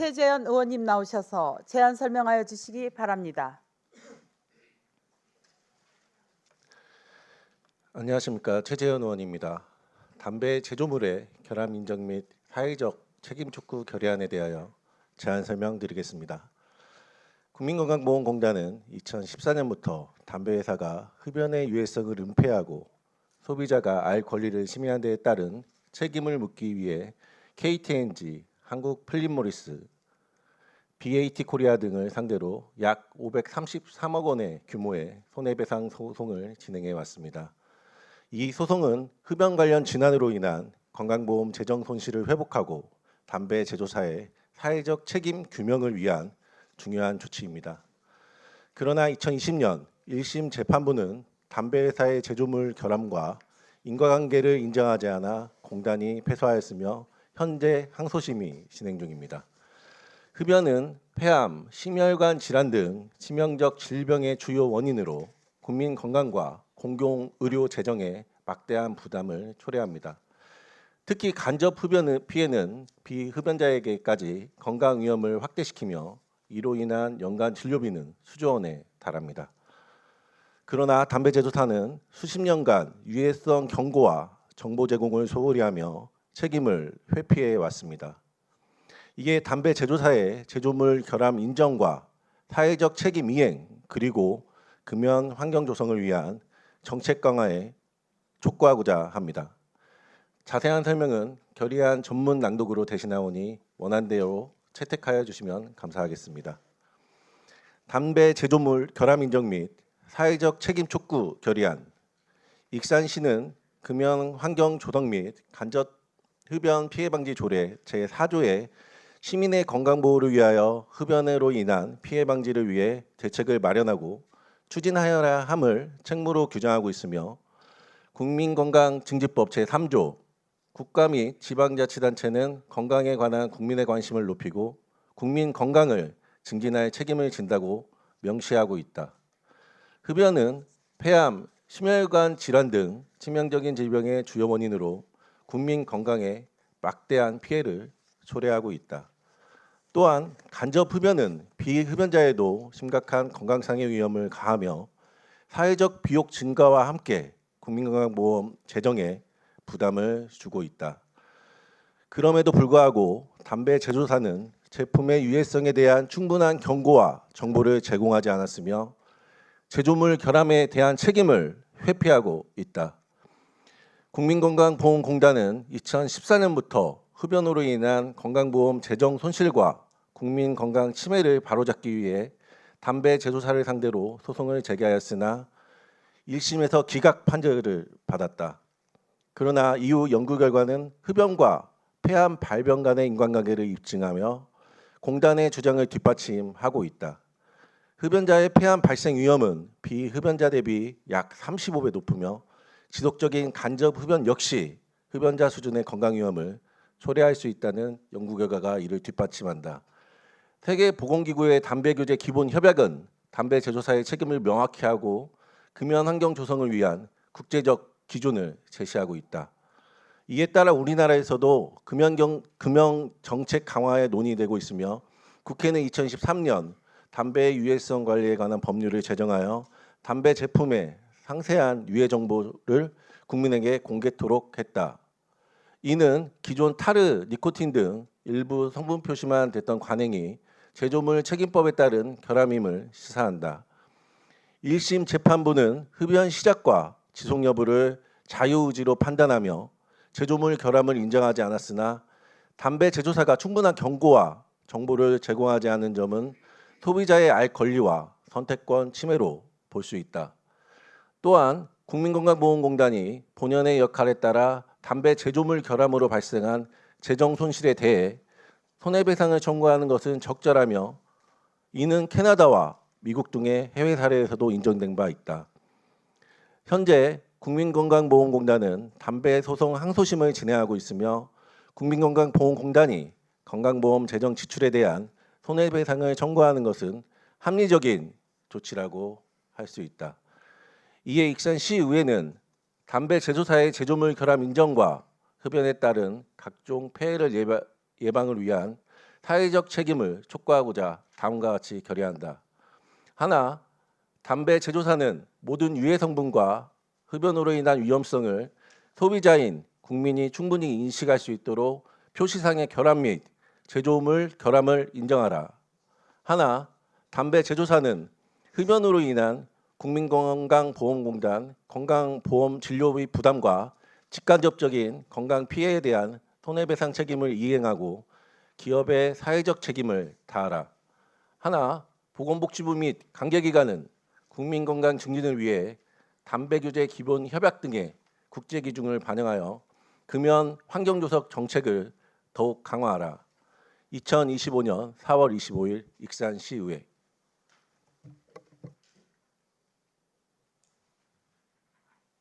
최재현 의원님 나오셔서 제안 설명하여 주시기 바랍니다. 안녕하십니까 최재현 의원입니다. 담배 제조물의 결함 인정 및 사회적 책임 촉구 결의안에 대하여 제안 설명드리겠습니다. 국민건강보험공단은 2014년부터 담배 회사가 흡연의 유해성을 은폐하고 소비자가 알 권리를 침해한 데에 따른 책임을 묻기 위해 KTNG, 한국 필립 모리스, BAT 코리아 등을 상대로 약 533억 원의 규모의 손해배상 소송을 진행해 왔습니다. 이 소송은 흡연 관련 진환으로 인한 건강보험 재정 손실을 회복하고 담배 제조사의 사회적 책임 규명을 위한 중요한 조치입니다. 그러나 2020년 1심 재판부는 담배 회사의 제조물 결함과 인과관계를 인정하지 않아 공단이 패소하였으며 현재 항소심이 진행 중입니다. 흡연은 폐암, 심혈관 질환 등 치명적 질병의 주요 원인으로 국민 건강과 공공 의료 재정에 막대한 부담을 초래합니다. 특히 간접 흡연 피해는 비흡연자에게까지 건강 위험을 확대시키며 이로 인한 연간 진료비는 수조 원에 달합니다. 그러나 담배 제조사는 수십 년간 유해성 경고와 정보 제공을 소홀히 하며 책임을 회피해 왔습니다. 이게 담배 제조사의 제조물 결함 인정과 사회적 책임 이행 그리고 금연 환경 조성을 위한 정책 강화에 촉구하고자 합니다. 자세한 설명은 결의안 전문 낭독으로 대신하오니 원안대로 채택하여 주시면 감사하겠습니다. 담배 제조물 결함 인정 및 사회적 책임 촉구 결의안 익산시는 금연 환경 조성 및 간접 흡연 피해 방지 조례 제4조에 시민의 건강 보호를 위하여 흡연으로 인한 피해 방지를 위해 대책을 마련하고 추진하여야 함을 책무로 규정하고 있으며 국민건강증진법 제3조 국가 및 지방자치단체는 건강에 관한 국민의 관심을 높이고 국민 건강을 증진할 책임을 진다고 명시하고 있다. 흡연은 폐암, 심혈관 질환 등 치명적인 질병의 주요 원인으로 국민 건강에 막대한 피해를 초래하고 있다. 또한 간접 흡연은 비흡연자에도 심각한 건강상의 위험을 가하며 사회적 비용 증가와 함께 국민건강보험 재정에 부담을 주고 있다. 그럼에도 불구하고 담배 제조사는 제품의 유해성에 대한 충분한 경고와 정보를 제공하지 않았으며 제조물 결함에 대한 책임을 회피하고 있다. 국민건강보험공단은 2014년부터 흡연으로 인한 건강보험 재정 손실과 국민 건강 침해를 바로잡기 위해 담배 제조사를 상대로 소송을 제기하였으나 1심에서 기각 판결을 받았다. 그러나 이후 연구 결과는 흡연과 폐암 발병 간의 인과관계를 입증하며 공단의 주장을 뒷받침하고 있다. 흡연자의 폐암 발생 위험은 비흡연자 대비 약 35배 높으며 지속적인 간접 흡연 역시 흡연자 수준의 건강 위험을 초래할 수 있다는 연구 결과가 이를 뒷받침한다. 세계 보건기구의 담배 규제 기본 협약은 담배 제조사의 책임을 명확히 하고 금연 환경 조성을 위한 국제적 기준을 제시하고 있다. 이에 따라 우리나라에서도 금연 경, 금연 정책 강화에 논의되고 있으며 국회는 2013년 담배 유해성 관리에 관한 법률을 제정하여 담배 제품의 상세한 유해 정보를 국민에게 공개토록 했다. 이는 기존 타르, 니코틴 등 일부 성분 표시만 됐던 관행이 제조물 책임법에 따른 결함임을 시사한다. 1심 재판부는 흡연 시작과 지속 여부를 자유의지로 판단하며 제조물 결함을 인정하지 않았으나 담배 제조사가 충분한 경고와 정보를 제공하지 않은 점은 소비자의 알 권리와 선택권 침해로 볼 수 있다. 또한 국민건강보험공단이 본연의 역할에 따라 담배 제조물 결함으로 발생한 재정 손실에 대해 손해배상을 청구하는 것은 적절하며 이는 캐나다와 미국 등의 해외 사례에서도 인정된 바 있다. 현재 국민건강보험공단은 담배 소송 항소심을 진행하고 있으며 국민건강보험공단이 건강보험 재정 지출에 대한 손해배상을 청구하는 것은 합리적인 조치라고 할 수 있다. 이에 익산시의회는 담배 제조사의 제조물 결함 인정과 흡연에 따른 각종 폐해를 예방, 예방을 위한 사회적 책임을 촉구하고자 다음과 같이 결의한다. 하나, 담배 제조사는 모든 유해 성분과 흡연으로 인한 위험성을 소비자인 국민이 충분히 인식할 수 있도록 표시상의 결함 및 제조물 결함을 인정하라. 하나, 담배 제조사는 흡연으로 인한 국민건강보험공단 건강보험 진료비 부담과 직간접적인 건강 피해에 대한 손해배상 책임을 이행하고 기업의 사회적 책임을 다하라. 하나, 보건복지부 및 관계기관은 국민건강 증진을 위해 담배 규제 기본 협약 등의 국제 기준을 반영하여 금연 환경조석 정책을 더욱 강화하라. 2025년 4월 25일 익산시의회